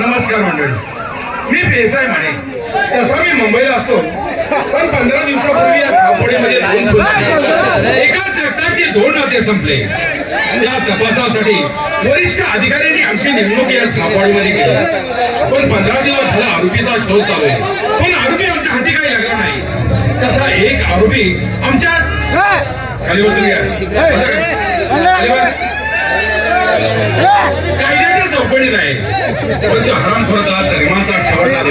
नमस्कार मंडळी मी पेसाय म्हणे तसा मी मुंबईला असतो पण पंधरा दिवसापूर्वी या धावपडीमध्ये. एकाच रक्ताचे दोन नाते संपले त्या तपासासाठी वरिष्ठ अधिकाऱ्यांनी आमची नेमणूक या धावपडीमध्ये केली पण पंधरा दिवस झाला आरोपीचा शोध चालू आहे पण आरोपी आमच्या हाती काही लागला नाही तसा एक आरोपी आमच्या खाली बसून घ्या चौकटीत आहे पण तो आहे पण तो हरामखोर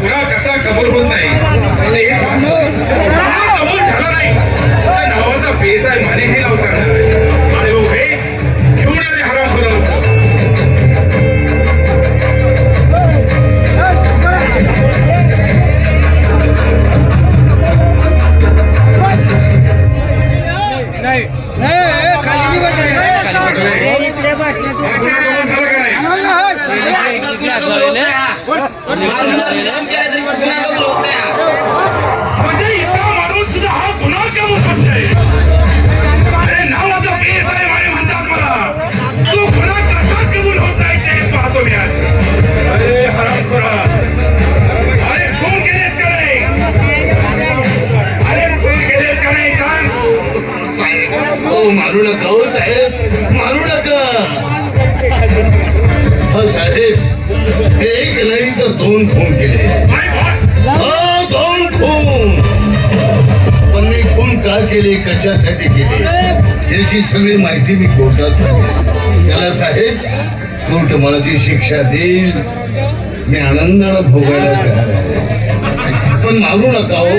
गुन्हा कसा कबूल होत नाही. म्हणजे इतका माणूस सुद्धा हा गुन्हा कबूल करतोय अरे नावाचा आहे म्हणतात मला गुन्हा कसा कबूल होत नाही ते पाहतो मी आज अरे अरे खून केलेस का नाही अरे खून केलेस का नाही सांग हो मारू नका हो साहेब. मारू नका हो साहेब एक नाही तर दोन खून केले. दोन खून. पण मी खून का केले कशासाठी केले? याची सगळी माहिती मी कोर्टात सांगेन. त्याला साहेब कोर्ट मला जी शिक्षा देईल मी आनंदाला भोगायला तयार आहे. पण मारू नका हो.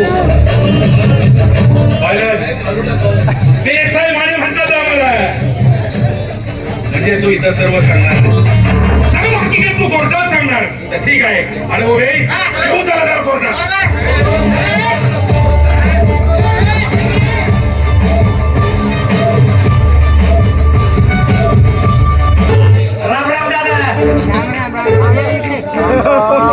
म्हणजे तू इथं सर्व सांगणार. तू कोर्टात सांगणार. ठीक आहे आणि उभे येऊ चला जरा कोर्टात राम राम दादा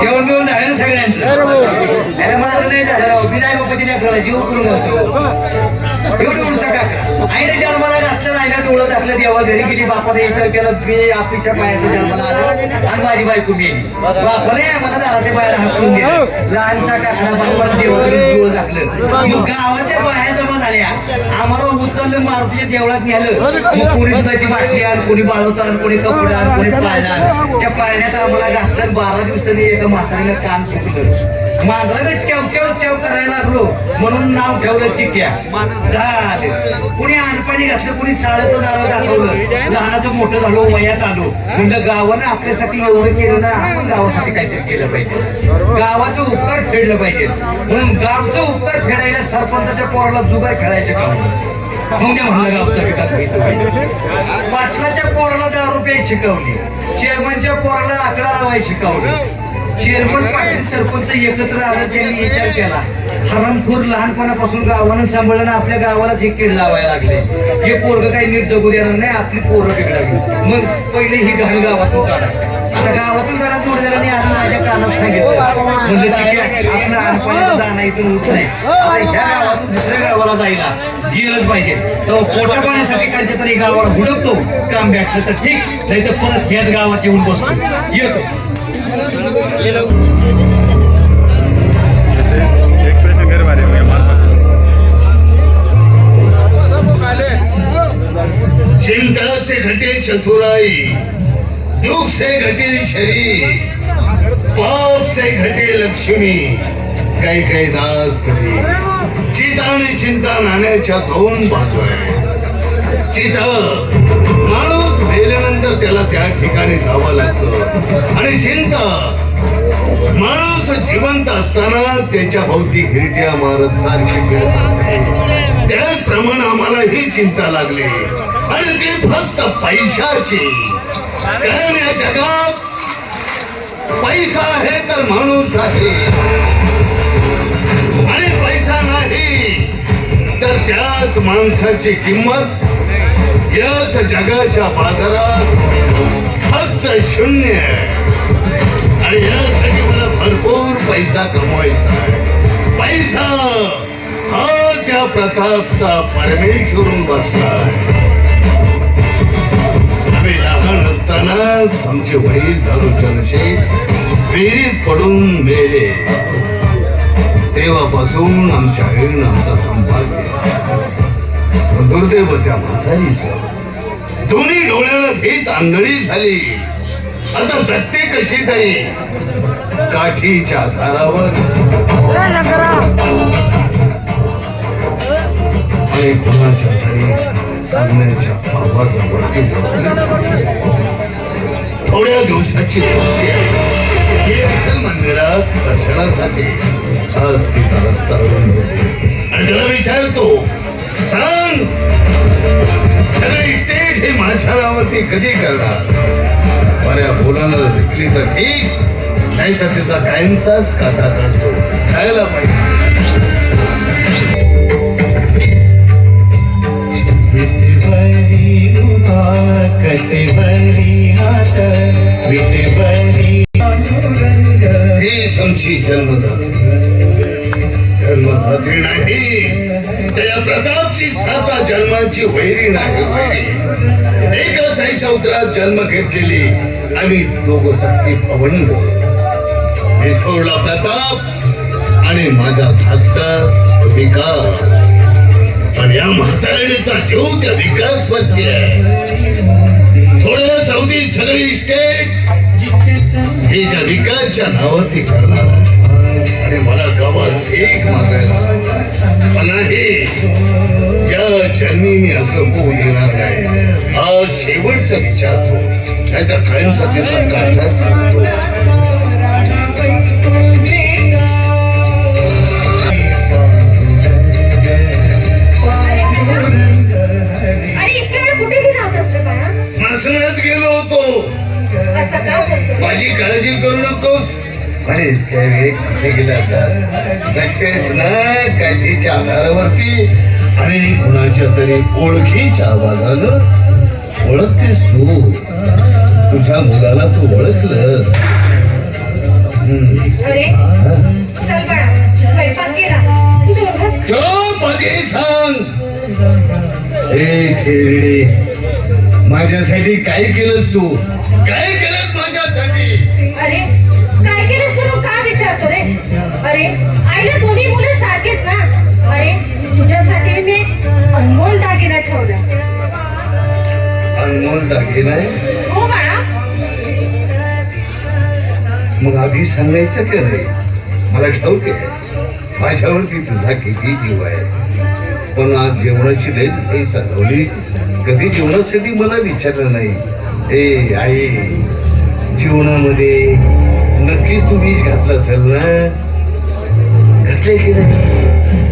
जेवण बिवून झालं ना सगळ्यांचं अरे मला आता नाही झालं राव विनायक बाप्पाची लेकराला जीव करून घालतो डोळं घरी गेली बापाने इतर केलं मी आपलीच्या पायाचं जन्माला आलो आणि माझी बायको मेली. बापाने मला दाराच्या बाहेर हाकून दिलं. लहानसा काकडा बापाने देवाकडे डोळं टाकलं मग गावाच्या बाया जमा झाल्या. आम्हाला उचललं मारुतीच्या देवळात नेलं. कोणी दुधाची बाटली आण कोणी बाळवता आण कोणी कपडे आण कोणी पाळणा आण. त्या पाळण्यात आम्हाला घातलं. बारा दिवसांनी एका म्हातारीला कान फुटलं मांजराने चव चव चव करायला लागलो. म्हणून नाव ठेवलं चिक्या झाले. कुणी आणपाणी घातलं कुणी साळचं दारं दाखवलं. लहानाचं मोठं झालो वयात आलो. म्हणलं गावानं आपल्यासाठी एवढं केलं ना आपण गावासाठी काहीतरी केलं पाहिजे. गावाचं उपकार फेडलं पाहिजे. म्हणून गावचं उपकार फेडायला सरपंचाच्या पोराला जुगार खेळायचे काम मग म्हणलं गावचा विकास होईल. पाटलाच्या पोराला दहा रुपये शिकवली. चेअरमनच्या पोराला आकडा लावायला शिकवलं चेअरमन पाटील सरपंच एकत्र आलं त्यांनी विचार केला. हरामखोर लहानपणापासून गावानं सांभाळलं आपल्या गावाला जे केळ लावायला लागले. हे पोरग काही नीट जगू देणार नाही आपली पोरं बिघडावी. मग पहिले ही घाण गावातून काढा. आता गावातून घरात जोडलेल्याने आज माझ्या कानात सांगितलं म्हणजे चिक्या आपलं लहानपणाचं दाना इथून उठलंय ह्या गावातून दुसऱ्या गावाला जायला गेलंच पाहिजे. तर पोटा पाण्यासाठी कांच्या तरी गावाला हुडकतो. काम भेटलं तर ठीक नाही तर परत ह्याच गावात येऊन बसतो. येतो. चिंता से घटे चतुराई दुख से घटे शरीर पाप से घटे लक्ष्मी काही काही दास करी चिता आणि चिंता नाण्याच्या दोन बाजू आहे चिता माणूस मेल्यानंतर त्याला त्या ठिकाणी जावं लागतं. आणि चिंता माणूस जिवंत असताना त्याच्या भोवती हिरट्या मारत सारखी फिरत असते. त्याचप्रमाणे आम्हाला ही चिंता लागली. आणि ती फक्त पैशाची. कारण या जगात पैसा आहे तर माणूस आहे. आणि पैसा नाही तर त्याच माणसाची किंमत याच जगाच्या बाजारात फक्त शून्य आणि या भरपूर पैसा कमवायचा आहे. पैसा हाच या प्रतापचा परमेश्वरून बसला आहे. आम्ही लहान असताना आमचे वडील दारूच्या नशेत विहिरीत पडून मेले. तेव्हापासून आमच्या आईनं आमचा संभाळ केला. दुर्दैव त्या म्हातारीच. दोन्ही डोळ्याला भीत आंधळी झाली. आता सत्य कशी तरी? काठीच्या धारावर. कुणाच्या सांगण्याच्या आवाजावरती. थोड्या दिवसाची मंदिरात दर्शनासाठी आज तिचा रस्ता आणि त्याला विचारतो सांग हे माछाळावरती कधी करणार? बऱ्या बोलानं विकली तर ठीक. नाही तर तिचा कायमचाच काटा काढतो खायला पाहिजे. हीच आमची जन्मदात्री जन्मदात्री नाही. त्या प्रतापची साता जन्माची वैरी नाही वैरी. आईच्या उतरात जन्म घेतलेली. आम्ही दोघं सक्ती पवंड. मी थोडला प्रताप आणि माझा धाकटा विकास. पण या म्हातारणीचा जीव त्या विकास वरती आहे. थोडं सौदी सगळी इस्टेट हे त्या विकासच्या नावावरती करणार आहे. आणि मला गावात एक मागायला पण नाही. ज्या जन्मी मी असं होऊ देणार नाही. आज शेवटचा विचारतो नाहीतर कायमचा त्याचा काढला माझी काळजी करू नकोस. आणि त्यावेळी कुठे गेला जगतेस ना काठीच्या आधारावरती. आणि कुणाच्या तरी ओळखीच्या आवाजानं ओळखतेस तू. तुझ्या मुलाला तू ओळखलंस. अरे? चल बाळा स्वयंपाक केला. दोघंच चुप आधी सांग. ए थेरडे माझ्यासाठी काय केलंस तू? काय केलंस माझ्यासाठी? अरे काय केलंस करून का विचारतो रे? अरे आईला दोन्ही मुलं सारखेच ना? अरे तुझ्यासाठी मी अनमोल दागिना ठेवला. अनमोल दागिना? मग आधी सांगायचं का नाही मला ठाऊक आहे. माझ्यावरती तुझा किती जीव आहे. पण आज जेवणाची लयच काही चालवली. कधी जेवणासाठी मला विचारलं नाही. ए आई जेवणामध्ये नक्कीच तुम्ही घातलं असेल ना? घातलंय की नाही?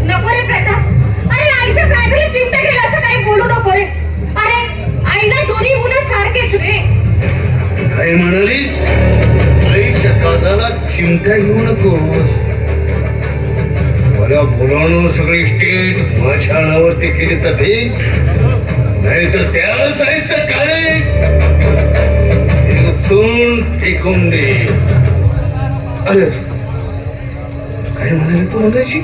नको रे प्रताप. अरे आईच्या काजला चिमटा गेला असं काही बोलू नको रे. अरे आईला दोन्ही मुलं सारखेच रे. काय म्हणालीस? काळाला चिमट्या घेऊ नकोस. बरं बोलावणं सगळी स्टेट माझ्या नावावरती केली तर ठीक. नाही तर त्याच आईचं काळे उचलून फेकून दे अरे काय म्हणाले तू मगाशी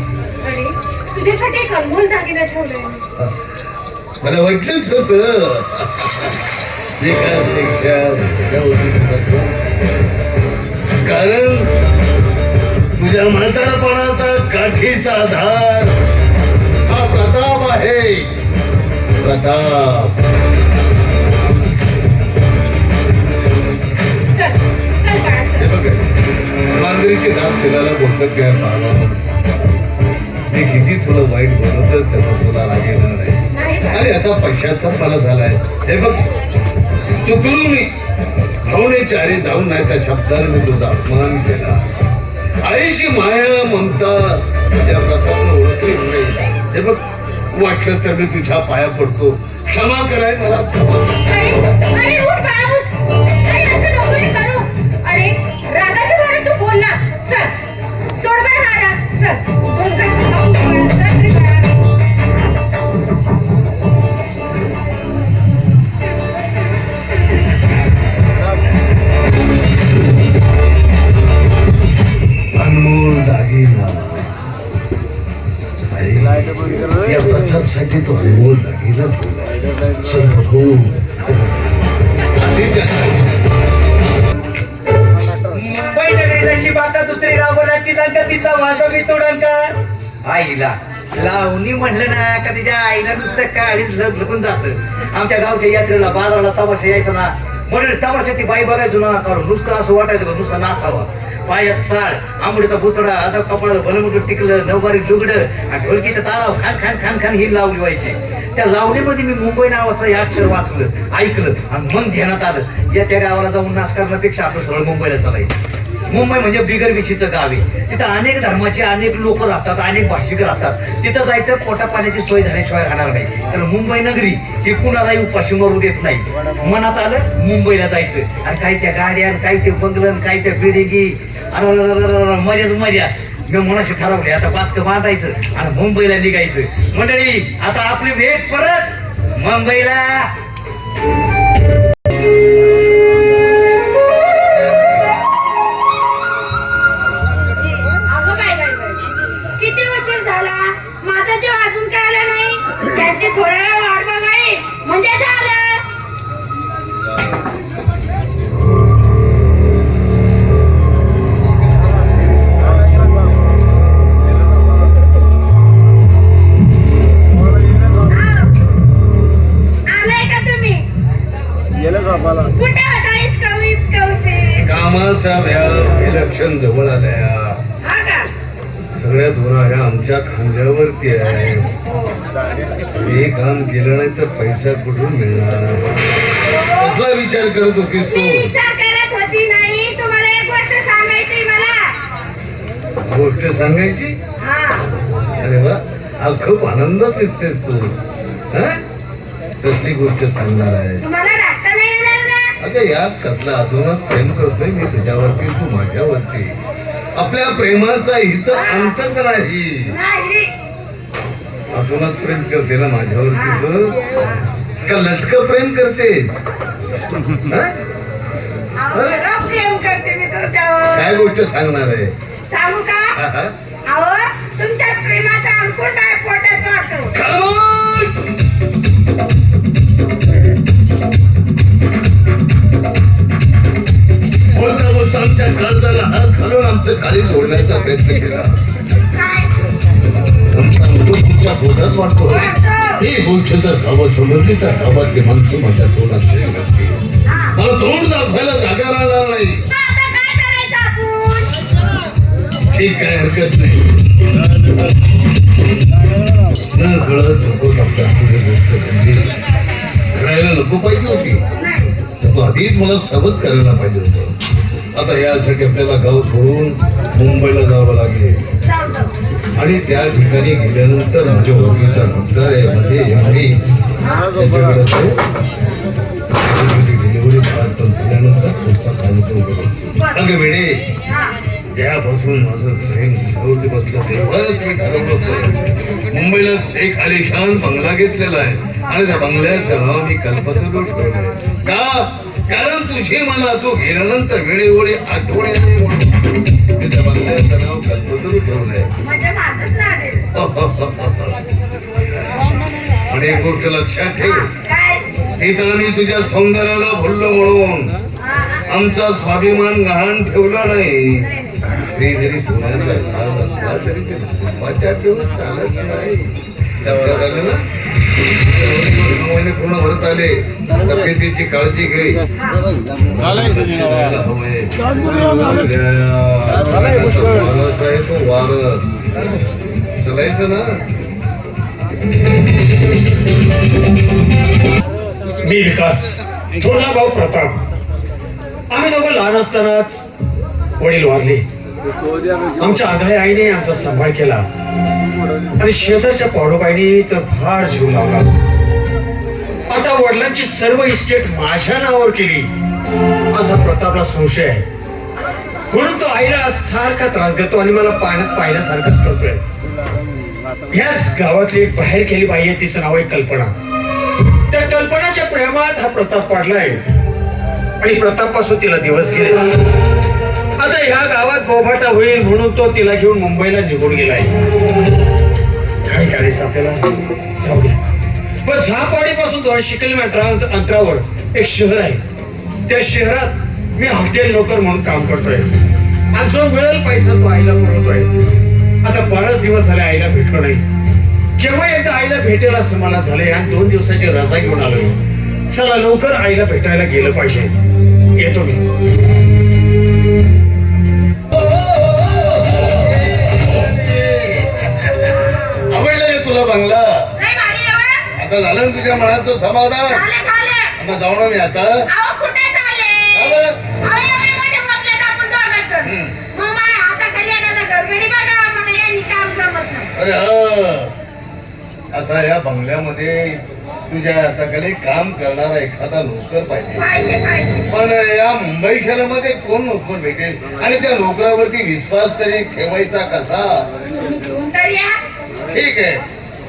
तुझ्यासाठी दागिना ठेवलाय मला वाटलंच होत. विकास कारण तुझ्या म्हातारपणाचा काठीचा आधार हा प्रताप आहे. प्रताप. हे मांजरीची दात फिरायला बोचत काय बाबा. मी किती तुला वाईट बोलवत त्याचा तुला राग येणार नाही. अरे याचा पश्चाताप मला झालाय. हे बघ चुकलो मी. भाऊने चारे जाऊन नाही त्या शब्दाने मी तुझा अपमान केला. आईची माया ममता या प्रतापनं ओळखली नाही हे बघ वाटलं तर मी तुझ्या पाया पडतो. क्षमा कराय मला. का तिच्या आईला नुसतं काळीच लपून जात. आमच्या गावच्या यात्रेला बाजाराला तमाशा यायचा ना म्हणून तमाशा ती बाई बघायचो ना कारण नुसतं असं वाटायचं का नुसतं नाचावा. पायात साळ आंबडीचा बुचडा असं कपाळ भलमुठ टिकलं नववारी लुगडं आणि ढोलकीचं ताराव खान खान खान खान ही लावली व्हायची. त्या लावणीमध्ये मी मुंबई नावाचं हे अक्षर वाचलं ऐकलं आणि मन ध्यानात आलं. या त्या गावाला जाऊन नाच करण्यापेक्षा आपलं सरळ मुंबईला चालायचं. मुंबई म्हणजे बिगर विशीचं गाव आहे. तिथं अनेक धर्माचे अनेक लोक राहतात अनेक भाषिक राहतात. तिथं जायचं पोटा पाण्याची सोय झाल्याशिवाय राहणार नाही. तर मुंबई नगरी ती कुणालाही उपाशी मरू देत नाही. मनात आलं मुंबईला जायचं. आणि काही त्या गाड्या काही ते बंगलन काही त्या बिल्डिंगी अरे मजाच मजा. मी मनाशी ठरवले आता पाचकं बांधायचं आणि मुंबईला निघायचं. मंडळी आता आपली भेट परत मुंबईला. तर पैसा कुठून मिळणार? कसला विचार करत होतीस तू? विचार करत होती नाही. तुम्हाला एक गोष्ट सांगायची मला? गोष्ट सांगायची? हा. अरे वा आज खूप आनंदात दिसतेस तू. हं? कसली गोष्ट सांगणार आहे अगं या कसला अधोनात प्रेम करतोय मी तुझ्यावरती तू माझ्यावरती. आपल्या प्रेमाचा हित अंतच नाही. अधोनात प्रेम करते ना माझ्यावरती तू का लटक प्रेम करतेस? हं? प्रेम करते मी तुमच्यावर. काय गोष्ट सांगणार आहे? सांगू का? जर समजली तर गावातली माणसं माझ्या तोंडात मला तोंड दाखवायला जागा राहणार नाही. ठीक काय हरकत नाही. न कळत चुकत आपल्या पुढे गोष्ट म्हणजे घडली करायला नको पाहिजे होती. नाही तर तू आधीच मला सबत करायला पाहिजे होतं. आता यासाठी आपल्याला गाव सोडून मुंबईला जावं लागेल. आणि त्या ठिकाणी गेल्यानंतर माझ्या ओळखीचा डॉक्टर आहे मध्ये त्यापासून माझं प्रेम तुझ्यावरती बसलं तेव्हाच मी ठरवलं होतं मुंबईला एक आलिशान बंगला घेतलेला आहे आणि त्या बंगल्याचं नाव मी कल्पतरू ठेवलंय. का? कारण तुझी मला तू गेल्यानंतर वेळेवेळी आठवण येते म्हणून त्या बंगल्याचं नाव कल्पतरू ठेवलंय. आणि एक गोष्ट लक्षात ठेव. तिथं आम्ही तुझ्या सौंदर्याला भरलो म्हणून. हा, हा. आमचा स्वाभिमान गहाण ठेवला नाही. ते जरी सोन्याचा झाड असला तरी ते रुपाच्या ठेवून चालत नाही. लक्षात आलं ना? महिने पूर्ण भरत आले. तब्येतीची काळजी घे. आहे तो वारस. चलायचं ना? मी विकास. थोरला भाऊ प्रताप. आम्ही दोघं लहान असतानाच वडील वारले. आमच्या आंधळ्या आईने आमचा सांभाळ केला. आणि शेजारच्या पावडोबाईने तर फार जीव लावला. आता वडिलांची सर्व इस्टेट माझ्या नावावर केली. असा प्रतापला संशय आहे. म्हणून तो आईला सारखा त्रास देतो आणि मला पाण्यात पाहिल्यासारखाच करतोय. ह्याच गावातली एक बाहेर केली बाई आहे तिचं नाव आहे कल्पना. त्या कल्पनाच्या प्रेमात हा प्रताप पाडलाय. आणि प्रतापपासून तिला दिवस गेले. आता ह्या गावात बोभाटा होईल म्हणून तो तिला घेऊन मुंबईला निघून गेलाय. काय करायचं आपल्याला जाऊ द्या. पण झापाडी पासून दोनशे किलोमीटर अंतरावर एक शहर आहे. त्या शहरात मी हॉटेल नोकर म्हणून काम करतोय. आणि जो मिळेल पैसा तो आईला पुरवतोय. आता बराच दिवस झाले आईला भेटलो नाही. केव्हा एकदा आईला भेटेल असं मला झालंय आणि दोन दिवसाची रजा घेऊन आलोय चला लवकर आईला भेटायला गेलं पाहिजे. येतो मी. आवडलं रे तुला बंगला? आता झालं ना तुझ्या मनाचं समाधान? झाले झाले. मग जाऊ ना मी आता अहो कुठे चालले का बरं? अहो एवढे मोठे बंगल्यात आपण दोघंच जण. हम्म. मग माझ्या हाताखाली येणारा घरगडी बघा मला यांनी काम जमत नाही अरे आता या बंगल्यामध्ये तुझ्या हाताखाली काम करणारा एखादा नोकर पाहिजे. पण या मुंबई शहरामध्ये कोण नोकर भेटेल? आणि त्या नोकरावरती विश्वास तरी ठेवायचा कसा? ठीक आहे.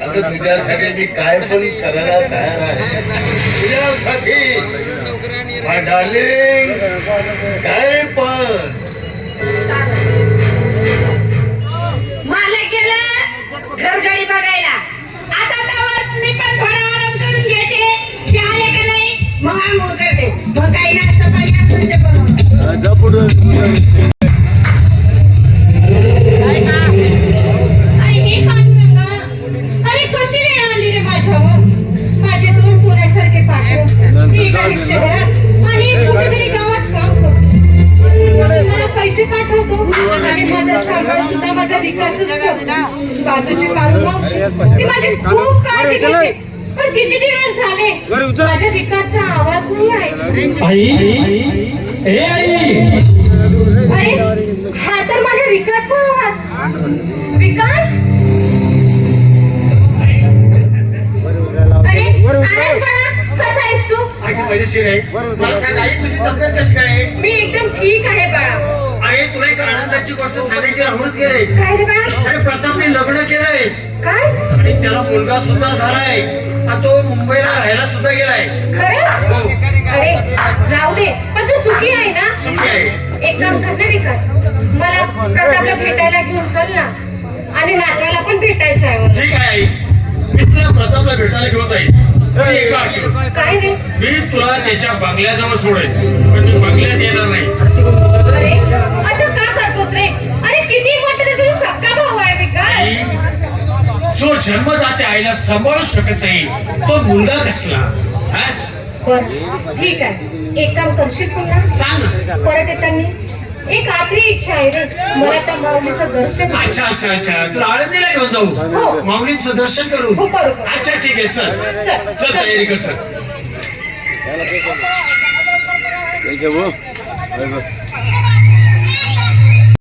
अगं तुझ्यासाठी मी काय पण करायला तयार आहे. तुझ्यासाठी. काय पण. मग आंघोळ करते मग काही नाश्ता पाहिजे असेल ते बनवून पैसे पाठवतो. आणि माझा सांभाळ सुद्धा माझा विकासच करतो. बाजूची पारू मावशी ती माझी खूप काळजी घेते. पण किती दिवस झाले? माझ्या विकासचा आवाज नाही आहे. अरे हा तर माझ्या विकासचा आवाज. विकास? अरे आनंद बाळा. कसा आहेस तू? आधी मजेशीर आहे. मला सांग आई तुझी तब्येत कशी काय आहे? मी एकदम ठीक आहे बाळा. अरे तुला एक आनंदाची गोष्ट सांगायची राहूनच गेले. काय रे बाळा? अरे प्रतापने लग्न केलंय. काय? आणि त्याला मुलगा सुद्धा झालाय. तो मुंबईला राहायला सुद्धा गेलाय. खरं? अरे जाऊ दे. पण तू सुखी आहे ना? सुखी आहे. एक काम कर ना विकास. मला प्रतापला भेटायला घेऊन चल ना. आणि नात्याला पण भेटायचं आहे मला. ठीक आहे मी तुला प्रतापला भेटायला घेऊन जाईल पण एका अटीवर. काय रे मी तुला त्याच्या बंगल्याजवळ सोडेल पण बंगल्यात सांभाळू शकत नाही. तो मुलगा कसला? हा? बर ठीक आहे. एक काम करशील पुन्हा सांग ना. परत येताना एक आखरी इच्छा आहे रे. मला त्या माऊलीचं दर्शन. अच्छा अच्छा अच्छा. तुला आळंदीला घेऊन जाऊ. हो. माऊलींचं दर्शन करू. हो, बरोबर. अच्छा ठीक आहे. चल. चल, चल. चल. तयारी कर चल. त्याच्या.